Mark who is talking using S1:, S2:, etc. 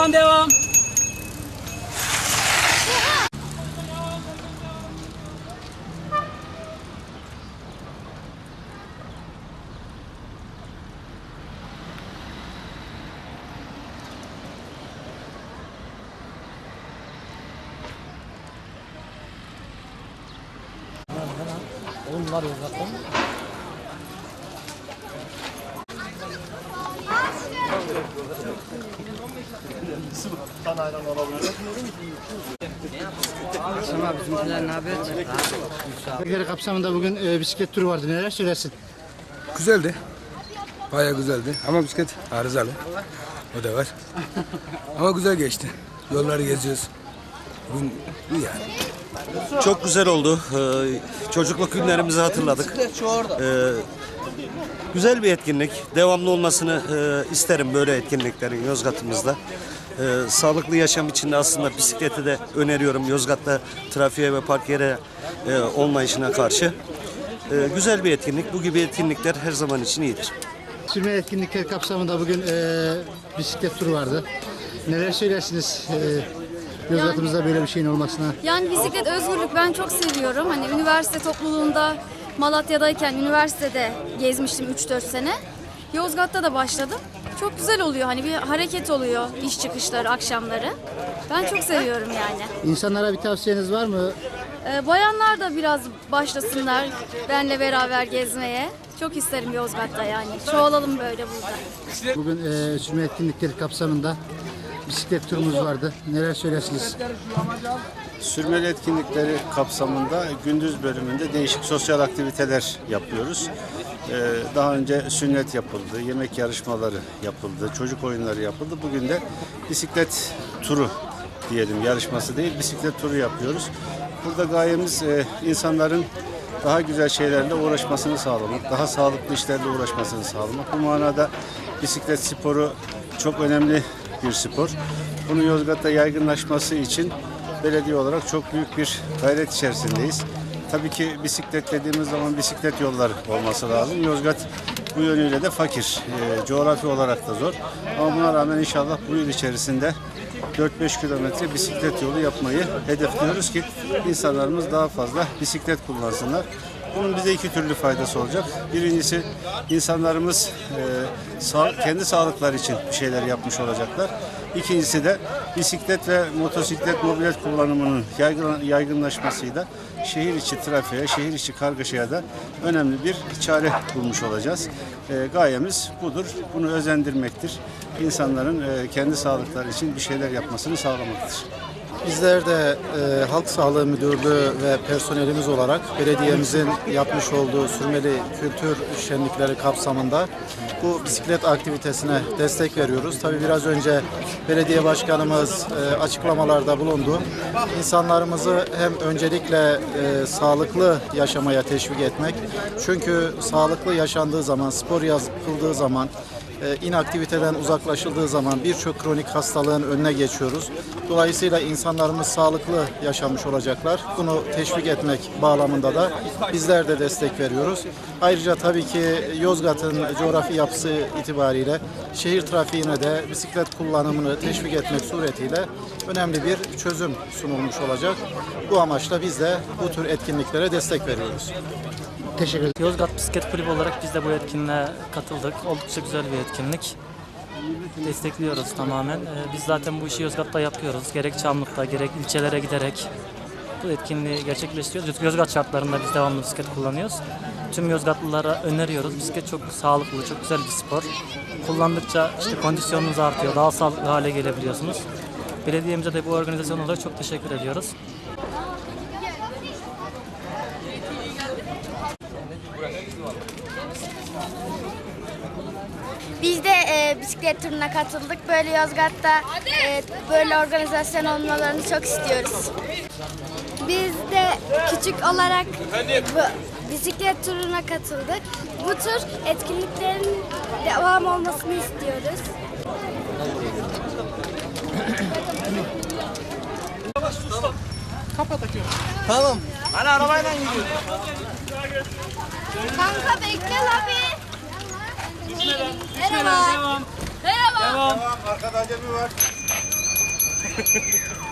S1: 건데
S2: 요. 오늘 날이 오갔던 Bizimkiler ne yapıyor?
S3: Hareketleri kapsamında bugün e, bisiklet turu vardı. Neler söylersin?
S4: Güzeldi. Bayağı güzeldi. Ama bisiklet arızalı. O da var. Ama güzel geçti. Yolları geziyoruz. Bugün iyi yani.
S5: Çok güzel oldu. Ee, çocukluk günlerimizi hatırladık. Ee, güzel bir etkinlik. Devamlı olmasını e, isterim böyle etkinliklerin Yozgat'ımızda. Ee, sağlıklı yaşam için de aslında bisikleti de öneriyorum. Yozgat'ta trafiğe ve park yere e, olmayışına karşı. Ee, güzel bir etkinlik. Bu gibi etkinlikler her zaman için iyidir.
S3: Sürme etkinlikleri kapsamında bugün e, bisiklet turu vardı. Neler söylersiniz e, Yozgat'ımızda böyle bir şeyin olmasına?
S6: Yani bisiklet özgürlük ben çok seviyorum. Hani üniversite topluluğunda Malatya'dayken üniversitede gezmiştim 3-4 sene. Yozgat'ta da başladım. Çok güzel oluyor hani bir hareket oluyor iş çıkışları akşamları. Ben çok seviyorum yani.
S3: İnsanlara bir tavsiyeniz var mı?
S6: Ee, bayanlar da biraz başlasınlar benle beraber gezmeye. Çok isterim Yozgat'ta yani. Çoğalalım böyle burada.
S3: Bugün e, sürme etkinlikleri kapsamında bisiklet turumuz vardı. Neler söylersiniz?
S7: Sürmeli etkinlikleri kapsamında gündüz bölümünde değişik sosyal aktiviteler yapıyoruz. Ee, Daha önce sünnet yapıldı, yemek yarışmaları yapıldı, çocuk oyunları yapıldı. Bugün de bisiklet turu diyelim, yarışması değil, bisiklet turu yapıyoruz. Burada gayemiz e, insanların daha güzel şeylerle uğraşmasını sağlamak, daha sağlıklı işlerle uğraşmasını sağlamak. Bu manada bisiklet sporu çok önemli bir spor. Bunu Yozgat'ta yaygınlaşması için belediye olarak çok büyük bir gayret içerisindeyiz. Tabii ki bisiklet dediğimiz zaman bisiklet yolları olması lazım. Yozgat bu yönüyle de fakir. Ee, coğrafi olarak da zor. Ama buna rağmen inşallah bu yıl içerisinde 4-5 kilometre bisiklet yolu yapmayı hedefliyoruz ki insanlarımız daha fazla bisiklet kullansınlar. Bunun bize iki türlü faydası olacak. Birincisi insanlarımız e, sağ- kendi sağlıkları için bir şeyler yapmış olacaklar. İkincisi de bisiklet ve motosiklet, mobilet kullanımının yaygın, yaygınlaşmasıyla şehir içi trafiğe, şehir içi kargaşaya da önemli bir çare bulmuş olacağız. E, gayemiz budur. Bunu özendirmektir. İnsanların e, kendi sağlıkları için bir şeyler yapmasını sağlamaktır.
S8: Bizler de e, Halk Sağlığı Müdürlüğü ve personelimiz olarak belediyemizin yapmış olduğu sürmeli kültür şenlikleri kapsamında bu bisiklet aktivitesine destek veriyoruz. Tabii biraz önce belediye başkanımız e, açıklamalarda bulundu. İnsanlarımızı hem öncelikle e, sağlıklı yaşamaya teşvik etmek. Çünkü sağlıklı yaşandığı zaman, spor yapıldığı zaman inaktiviteden uzaklaşıldığı zaman birçok kronik hastalığın önüne geçiyoruz. Dolayısıyla insanlarımız sağlıklı yaşamış olacaklar. Bunu teşvik etmek bağlamında da bizler de destek veriyoruz. Ayrıca tabii ki Yozgat'ın coğrafi yapısı itibariyle şehir trafiğine de bisiklet kullanımını teşvik etmek suretiyle önemli bir çözüm sunulmuş olacak. Bu amaçla biz de bu tür etkinliklere destek veriyoruz.
S3: Teşekkür ederim.
S9: Yozgat Bisiklet Kulübü olarak biz de bu etkinliğe katıldık. Oldukça güzel bir etkinlik. Destekliyoruz tamamen. Ee, Biz zaten bu işi Yozgat'ta yapıyoruz. Gerek Çamlık'ta gerek ilçelere giderek bu etkinliği gerçekleştiriyoruz. Yozgat şartlarında biz devamlı bisiklet kullanıyoruz. Tüm Yozgatlılara öneriyoruz. Bisiklet çok sağlıklı, çok güzel bir spor. Kullandıkça işte kondisyonunuz artıyor, daha sağlıklı hale gelebiliyorsunuz. Belediyemize de bu organizasyon olarak çok teşekkür ediyoruz.
S6: Biz de e, bisiklet turuna katıldık. Böyle Yozgat'ta e, böyle organizasyon olmalarını çok istiyoruz.
S10: Biz de küçük olarak bu bisiklet turuna katıldık. Bu tür etkinliklerin devam olmasını istiyoruz. Kanka bekle la bir. Merhaba.
S1: Devam.
S10: Merhaba.
S1: Devam.
S7: Arkada acemi var.